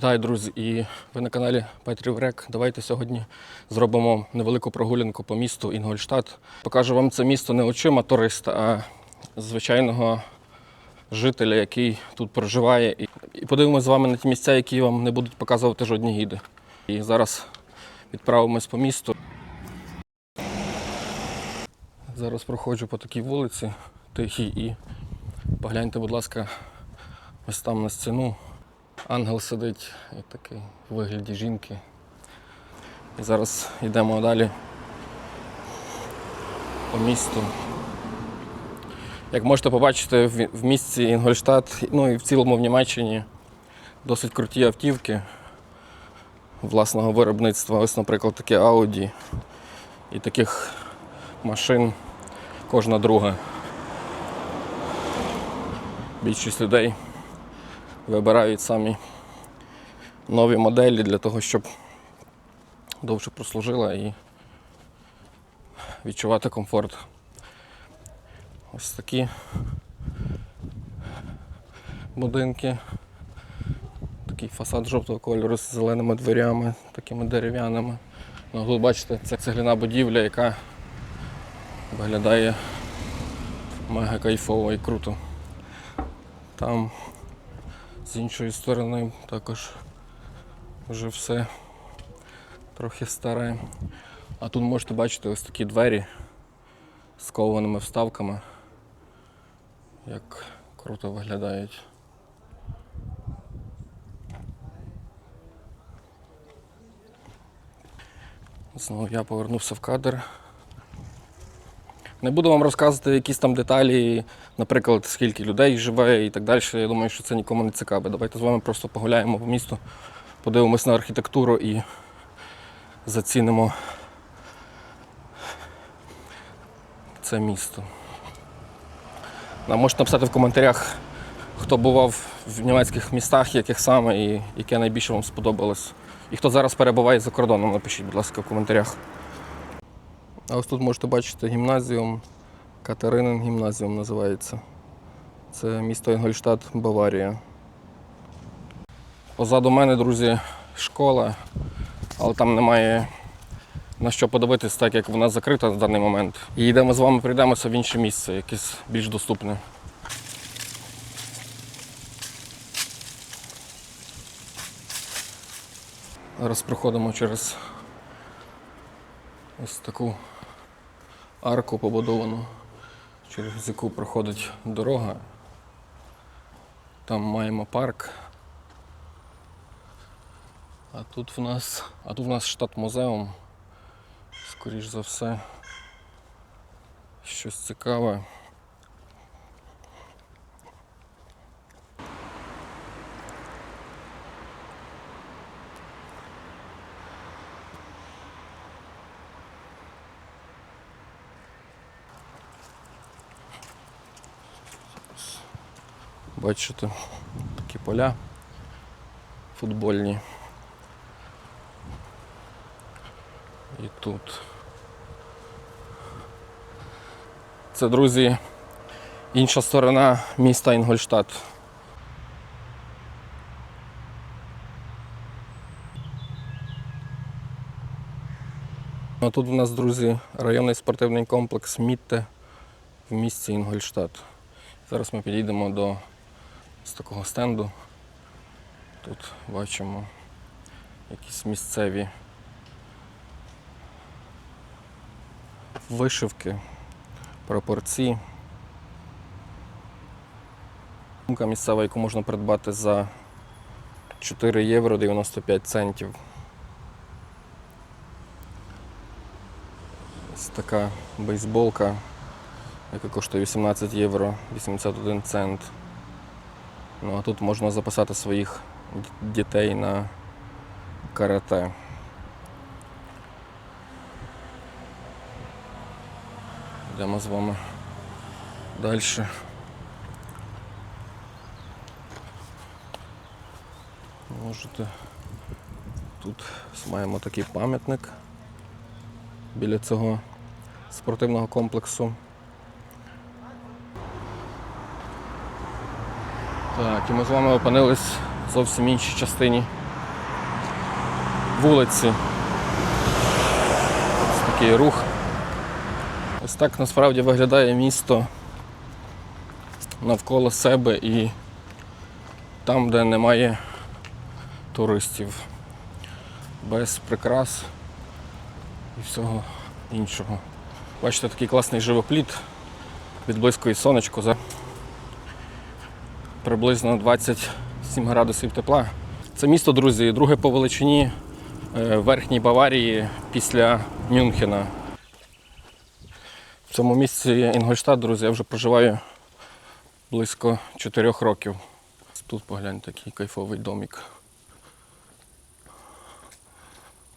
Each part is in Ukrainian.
Вітаю, друзі, і ви на каналі Петрів Рек. Давайте сьогодні зробимо невелику прогулянку по місту Інгольштадт. Покажу вам це місто не очима туриста, а звичайного жителя, який тут проживає. І- подивимося з вами на ті місця, які вам не будуть показувати жодні гіди. І зараз відправимось по місту. Зараз проходжу по такій вулиці тихій і погляньте, будь ласка, ось там на стіну. Ангел сидить і такий в вигляді жінки. І зараз йдемо далі по місту. Як можете побачити, в місті Інгольштадт, ну і в цілому в Німеччині досить круті автівки власного виробництва. Ось, наприклад, таке Audi. І таких машин кожна друга. Більшість людей вибирають самі нові моделі для того, щоб довше прослужила і відчувати комфорт. Ось такі будинки. Такий фасад жовтого кольору з зеленими дверями, такими дерев'яними. Ну, тут бачите, це цегляна будівля, яка виглядає мега кайфово і круто. Там з іншої сторони також вже все трохи старе. А тут можете бачити ось такі двері з кованими вставками. Як круто виглядають. Знову я повернувся в кадр. Не буду вам розказувати якісь там деталі, наприклад, скільки людей живе і так далі. Я думаю, що це нікому не цікаве. Давайте з вами просто погуляємо по місту, подивимось на архітектуру і зацінимо це місто. Нам можете написати в коментарях, хто бував в німецьких містах, яких саме і яке найбільше вам сподобалось. І хто зараз перебуває за кордоном, напишіть, будь ласка, в коментарях. А ось тут можете бачити гімназіум. Катеринин гімназіум називається. Це місто Інгольштадт, Баварія. Позаду мене, друзі, школа, але там немає на що подивитись, так як вона закрита в даний момент. І йдемо з вами, прийдемося в інше місце, якесь більш доступне. Зараз проходимо через ось таку арку побудовану, через яку проходить дорога. Там маємо парк. А тут в нас, а тут в нас штат музеум. Скоріш за все. Щось цікаве. Бачите, такі поля футбольні. І тут. Це, друзі, інша сторона міста Інгольштадт. А тут у нас, друзі, районний спортивний комплекс Мітте в місті Інгольштадт. Зараз ми підійдемо до з такого стенду. Тут бачимо якісь місцеві вишивки, пропорції. Сумка місцева, яку можна придбати за 4 євро 95 центів. Ось така бейсболка, яка коштує 18 євро 81 цент. Ну а тут можна записати своїх дітей на карате. Йдемо з вами далі. Можете. Тут маємо такий пам'ятник біля цього спортивного комплексу. Так, і ми з вами опинились в зовсім іншій частині вулиці. Ось такий рух. Ось так насправді виглядає місто навколо себе і там, де немає туристів, без прикрас і всього іншого. Бачите, такий класний живопліт, відблискує сонечко приблизно 27 градусів тепла. Це місто, друзі, друге по величині е, Верхній Баварії після Мюнхена. В цьому місці Інгольштадт, друзі, я вже проживаю близько 4 років. Тут погляньте, такий кайфовий домик.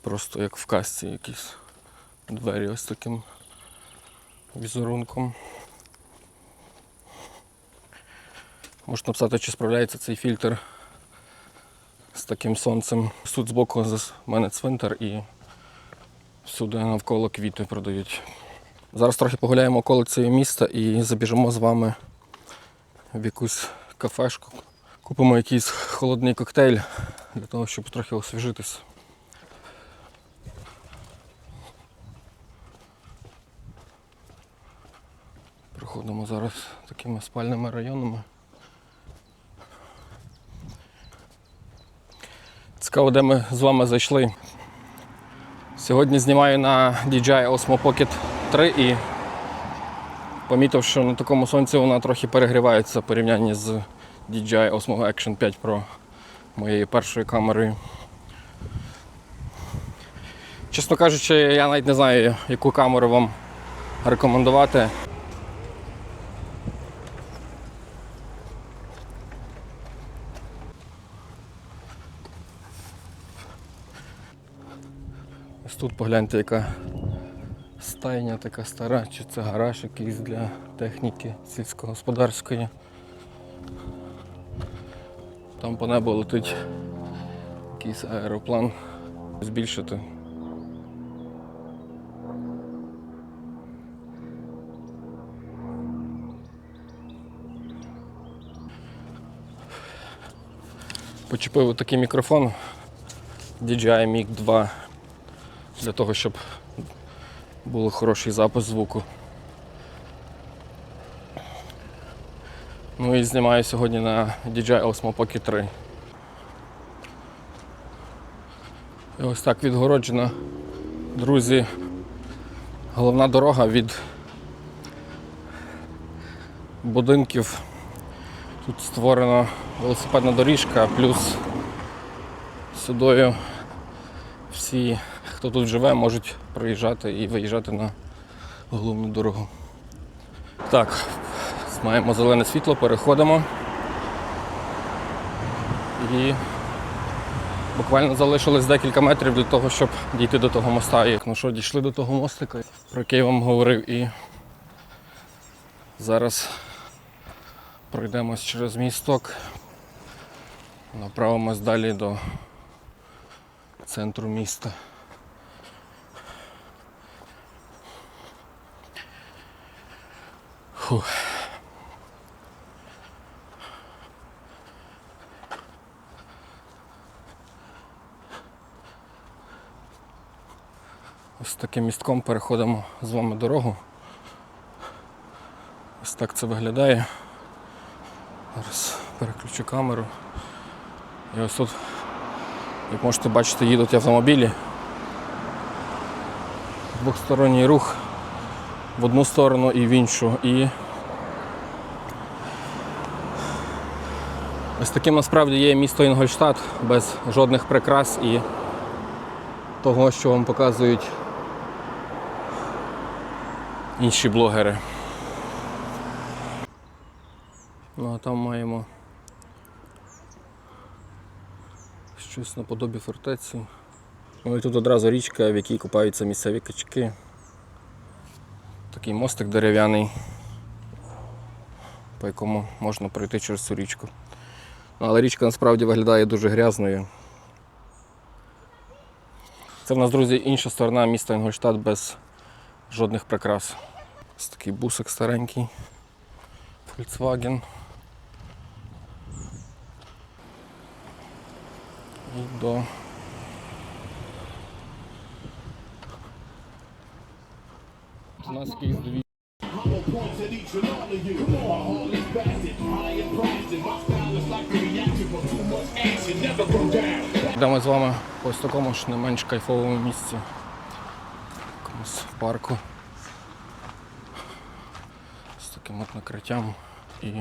Просто як в казці якісь двері ось таким візерунком. Можна написати, чи справляється цей фільтр з таким сонцем. Тут збоку за мене цвинтар і всюди навколо квіти продають. Зараз трохи погуляємо околицею міста і забіжимо з вами в якусь кафешку. Купимо якийсь холодний коктейль для того, щоб трохи освіжитись. Проходимо зараз такими спальними районами. Цікаво, де ми з вами зайшли. Сьогодні знімаю на DJI Osmo Pocket 3 і помітив, що на такому сонці вона трохи перегрівається в порівнянні з DJI Osmo Action 5 Pro моєю першою камерою. Чесно кажучи, я навіть не знаю, яку камеру вам рекомендувати. Ось тут погляньте, яка стайня така стара, чи це гараж якийсь для техніки сільськогосподарської. Там по небу летить якийсь аероплан. Збільшити. Почепив такий мікрофон DJI Mic 2 для того, щоб був хороший запис звуку. Ну і знімаю сьогодні на DJI Osmo Pocket 3. І ось так відгороджена, друзі, головна дорога від будинків. Тут створена велосипедна доріжка, плюс сюдою всі, хто тут живе, можуть проїжджати і виїжджати на головну дорогу. Так, маємо зелене світло, переходимо. І буквально залишилось декілька метрів для того, щоб дійти до того моста. І, ну що, дійшли до того мостика, про який я вам говорив. І зараз пройдемось через місток, направимось далі до центру міста. Фух. Ось таким містком переходимо з вами дорогу. Ось так це виглядає. Зараз переключу камеру. І ось тут, як можете бачити, їдуть автомобілі. Двохсторонній рух в одну сторону і в іншу. І ось таким насправді є місто Інгольштадт без жодних прикрас і того, що вам показують інші блогери. Ну а там маємо щось наподобі фортеці. Ну і тут одразу річка, в якій купаються місцеві качки. Такий мостик дерев'яний, по якому можна пройти через цю річку. Ну, але річка насправді виглядає дуже грязною. Це в нас, друзі, інша сторона міста Інгольштадт без жодних прикрас. Ось такий бусик старенький. Volkswagen. І до у нас кейс до війни. Йдемо з вами ось такому ж не менш кайфовому місці. Якомусь парку. З таким от накриттям і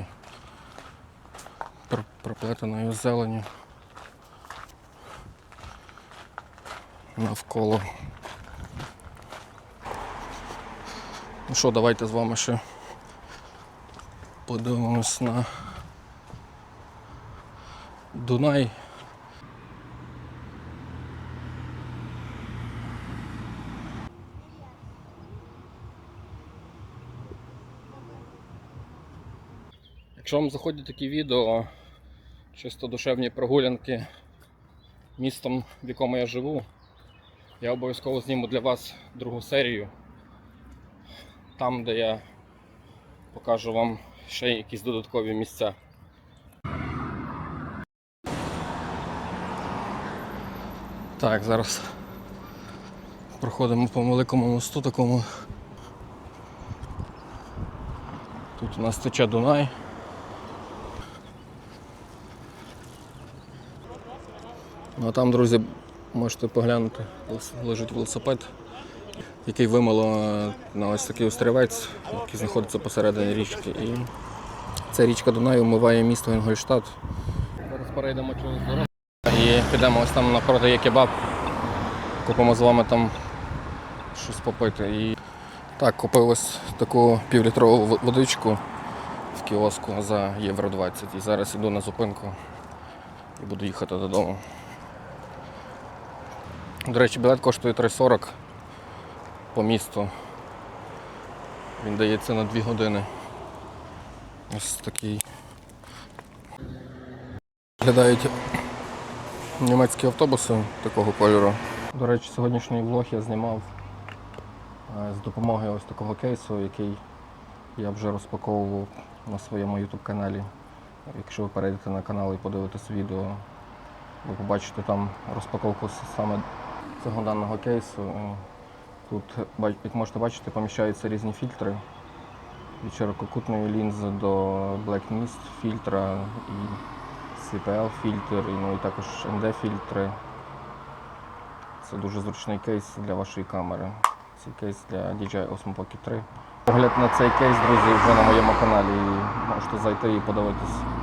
проплетеною зеленю. Навколо. Ну що, давайте з вами ще подивимось на Дунай. Якщо вам заходять такі відео, чисто душевні прогулянки містом, в якому я живу, я обов'язково зніму для вас другу серію. Там, де я покажу вам ще якісь додаткові місця. Так, зараз проходимо по великому мосту такому. Тут у нас тече Дунай. Ну а там, друзі, можете поглянути, лежить велосипед, який вимило на ось такий острівець, який знаходиться посередині річки. І ця річка Дунай омиває місто Інгольштадт. Зараз перейдемо через дорогу і підемо ось там напроти є кебаб. Купимо з вами там щось попити. І так, купив ось таку півлітрову водичку в кіоску за євро 20. І зараз йду на зупинку і буду їхати додому. До речі, білет коштує 3,40 по місту. Він дається на 2 години. Ось такий. Виглядають німецькі автобуси такого кольору. До речі, сьогоднішній влог я знімав е, з допомогою ось такого кейсу, який я вже розпаковував на своєму YouTube каналі. Якщо ви перейдете на канал і подивитесь відео, ви побачите там розпаковку саме цього даного кейсу. Тут, як можете бачити, поміщаються різні фільтри. Від ширококутної лінзи до Black Mist фільтра і CPL фільтр, і, ну і також ND фільтри. Це дуже зручний кейс для вашої камери. Цей кейс для DJI Osmo Pocket 3. Погляд на цей кейс, друзі, вже на моєму каналі. Можете зайти і подивитись.